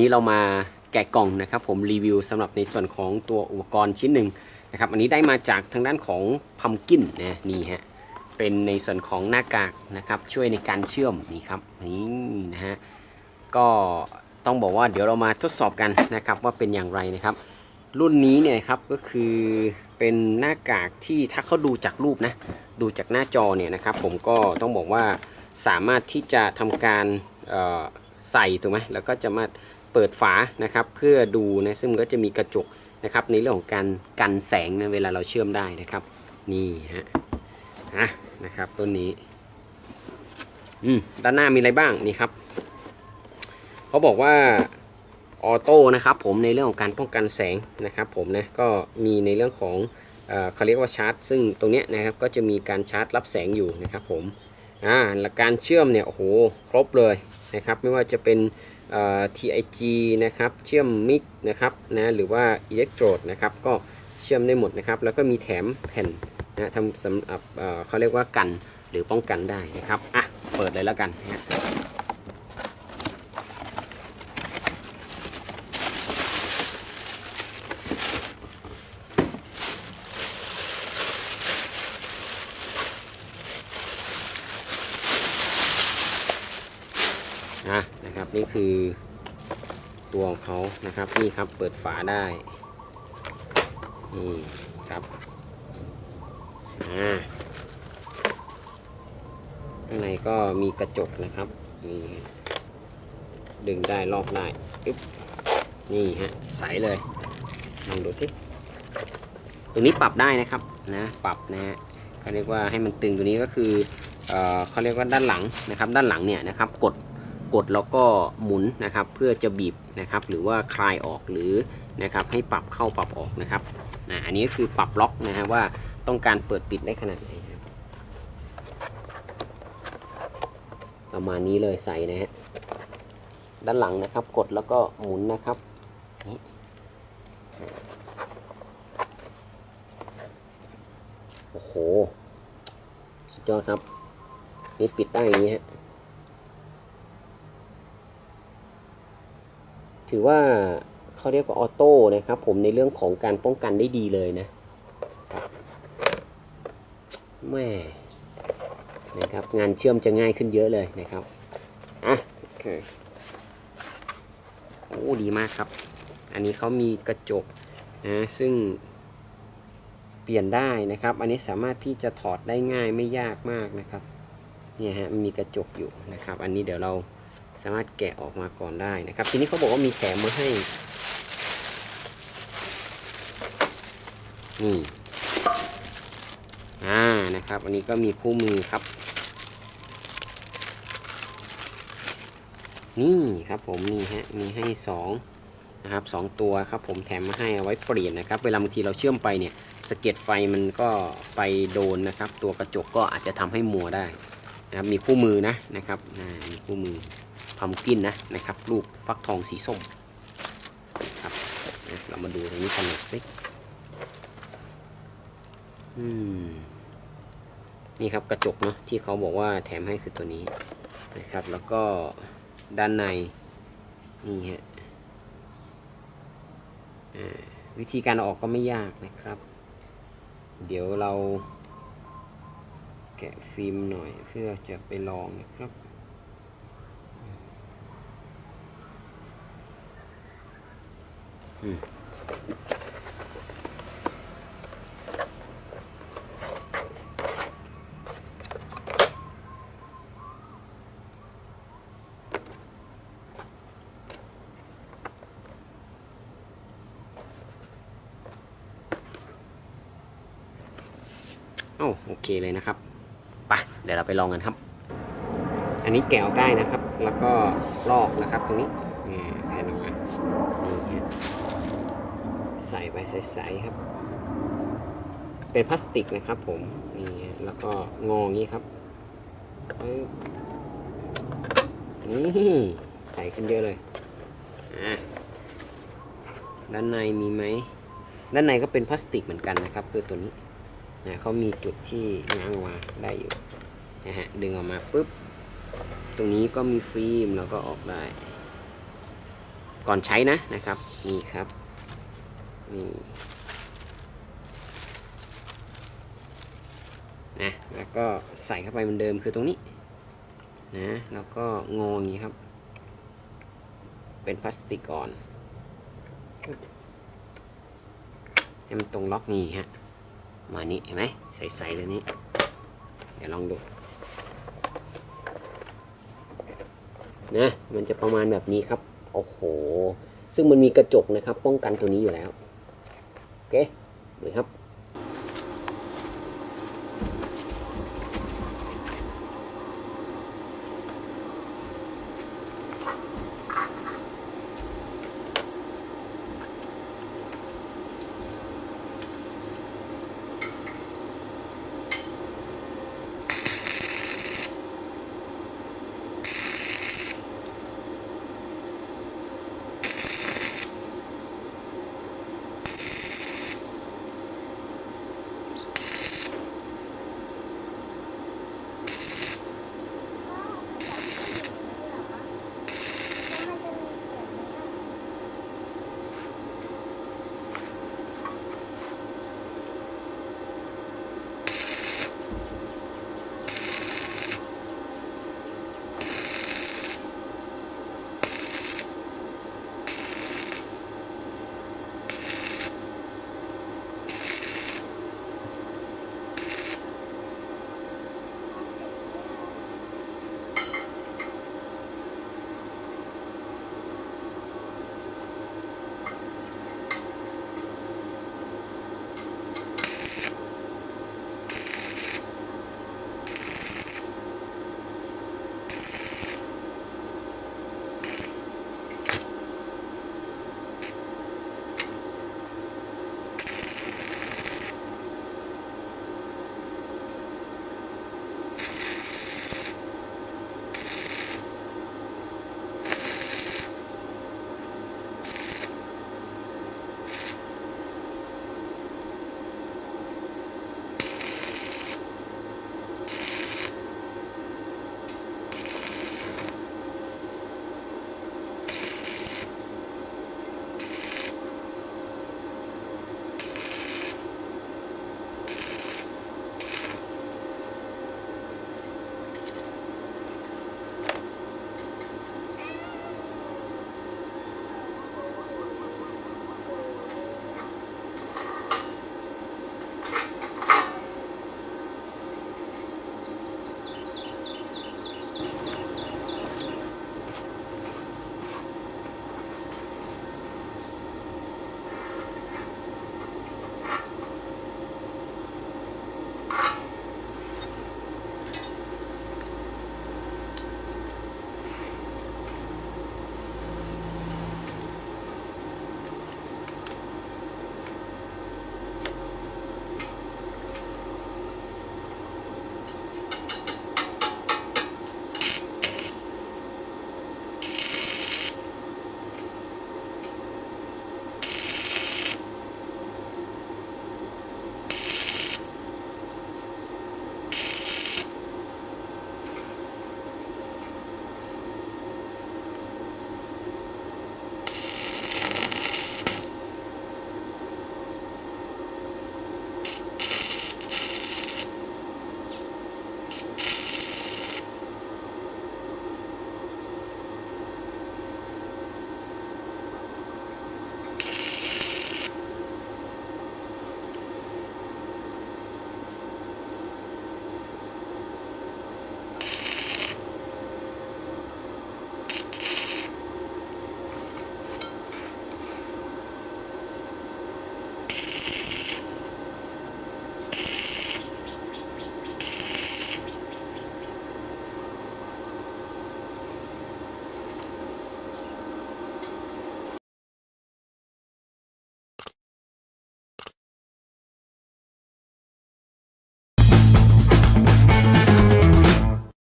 นี้เรามาแกะกล่องนะครับผมรีวิวสำหรับในส่วนของตัวอุปกรณ์ชิ้นหนึ่งนะครับอันนี้ได้มาจากทางด้านของพัมกินนะนี่ฮะเป็นในส่วนของหน้ากากนะครับช่วยในการเชื่อมนี่ครับนี่นะฮะก็ต้องบอกว่าเดี๋ยวเรามาทดสอบกันนะครับว่าเป็นอย่างไรนะครับ รุ่นนี้เนี่ยครับก็คือเป็นหน้ากากที่ถ้าเขาดูจากรูปนะดูจากหน้าจอเนี่ยนะครับ ผมก็ต้องบอกว่าสามารถที่จะทำการใส่ถูกไหมแล้วก็จะมา เปิดฝานะครับ เพื่อดูนะซึ่งก็จะมีกระจกนะครับ ในเรื่องของการกันแสงนะเวลาเราเชื่อมได้นะครับ นี่ฮะอะนะครับต้นนี้อืมด้านหน้ามีอะไรบ้างนี่ครับเขาบอกว่าออโต้นะครับผมในเรื่องของการป้องกันแสงนะครับ ผมนะก็มีในเรื่องของเออเขาเรียกว่าชาร์จ ซึ่งตรงนี้นะครับก็จะมีการชาร์จรับแสงอยู่นะครับผมอ่าและการเชื่อมเนี่ยโอ้โหครบเลยนะครับ ไม่ว่าจะเป็น TIG นะครับเชื่อมมิกนะครับนะหรือว่าอิเล็กโทรดนะครับก็เชื่อมได้หมดนะครับ แล้วก็มีแถมแผ่นนะทำสำหรับเขาเรียกว่ากันหรือป้องกันได้นะครับอะเปิดเลยแล้วกันนะฮะ นะครับ นี่คือตัวของเขานะครับนี่ครับเปิดฝาได้นี่ครับอ่าข้างในก็มีกระจกนะครับนี่ดึงได้ลอกได้อึ๊บนี่ฮะใสเลยลองดูสิตรงนี้ปรับได้นะครับนะปรับนะฮะเขาเรียกว่าให้มันตึงตัวนี้ก็คือเออเขาเรียกว่าด้านหลังนะครับ ด้านหลังเนี่ยนะครับ กด กดแล้วก็หมุนนะครับ เพื่อจะบีบนะครับ หรือว่าคลายออกหรือนะครับ ให้ปรับเข้าปรับออกนะครับนะอันนี้ก็คือปรับล็อกนะฮะว่าต้องการเปิดปิดได้ขนาดไหนครับประมาณนี้เลยใส่นะฮะด้านหลังนะครับ กดแล้วก็หมุนนะครับนี่โอ้โหสุดยอดครับนี่ปิดได้อย่างนี้ฮะ ถือว่าเขาเรียกว่าออโต้นะครับ ผมในเรื่องของการป้องกันได้ดีเลยนะแม่นะครับงานเชื่อมจะง่ายขึ้นเยอะเลยนะครับอะโอเคโอ้ดีมากครับ อันนี้เขามีกระจกนะซึ่งเปลี่ยนได้นะครับ อันนี้สามารถที่จะถอดได้ง่ายไม่ยากมากนะครับเนี่ยฮะมีกระจกอยู่นะครับ อันนี้เดี๋ยวเรา สามารถแกะออกมาก่อนได้นะครับ ทีนี้เขาบอกว่ามีแถมมาให้ นี่ อ่า นะครับ อันนี้ก็มีคู่มือครับ นี่ครับผมนี่ฮะ มีให้สองนะครับสองตัวครับผมแถมมาให้เอาไว้เปลี่ยนนะครับ เวลาบางทีเราเชื่อมไปเนี่ยสะเก็ดไฟมันก็ไปโดนนะครับ ตัวกระจกก็อาจจะทำให้มัวได้นะครับมีคู่มือนะนะครับอ่ามีคู่มือ พัมกินนะนะครับรูปฟักทองสีส้มครับเรามาดูตรงนี้กันหน่อยสิอืมนี่ครับกระจกเนาะที่เขาบอกว่าแถมให้คือตัวนี้นะครับ แล้วก็ด้านในนี่ฮะวิธีการออกก็ไม่ยากนะครับ เดี๋ยวเราแกะฟิล์มหน่อยเพื่อจะไปลองนะครับ โอ้โอเคเลยนะครับไปเดี๋ยวเราไปลองกันครับ อันนี้แกะออกได้นะครับ แล้วก็ลอกนะครับตรงนี้นี่แผ่นออกมานี่ฮะ ใส่ไปใสๆครับ เป็นพลาสติกนะครับผมนี่แล้วก็งองี้ครับนี่ใส่ขึ้นเยอะเลยอะด้านในมีไหมด้านในก็เป็นพลาสติกเหมือนกันนะครับ คือตัวนี้นะเขามีจุดที่ง้างออกมาได้อยู่นะฮะดึงออกมาปุ๊บ ตรงนี้ก็มีฟิล์มแล้วก็ออกได้ ก่อนใช้นะนะครับ นี่ครับ นี่นะแล้วก็ใส่เข้าไปเหมือนเดิมคือตรงนี้นะแล้วก็งออย่างนี้ครับ เป็นพลาสติกก่อนให้มันตรงล็อกนี่ฮะมานี่เห็นไหมใสๆเลยนี่เดี๋ยวลองดูนะมันจะประมาณแบบนี้ครับโอ้โห ซึ่งมันมีกระจกนะครับ ป้องกันตัวนี้อยู่แล้ว kế bị hấp.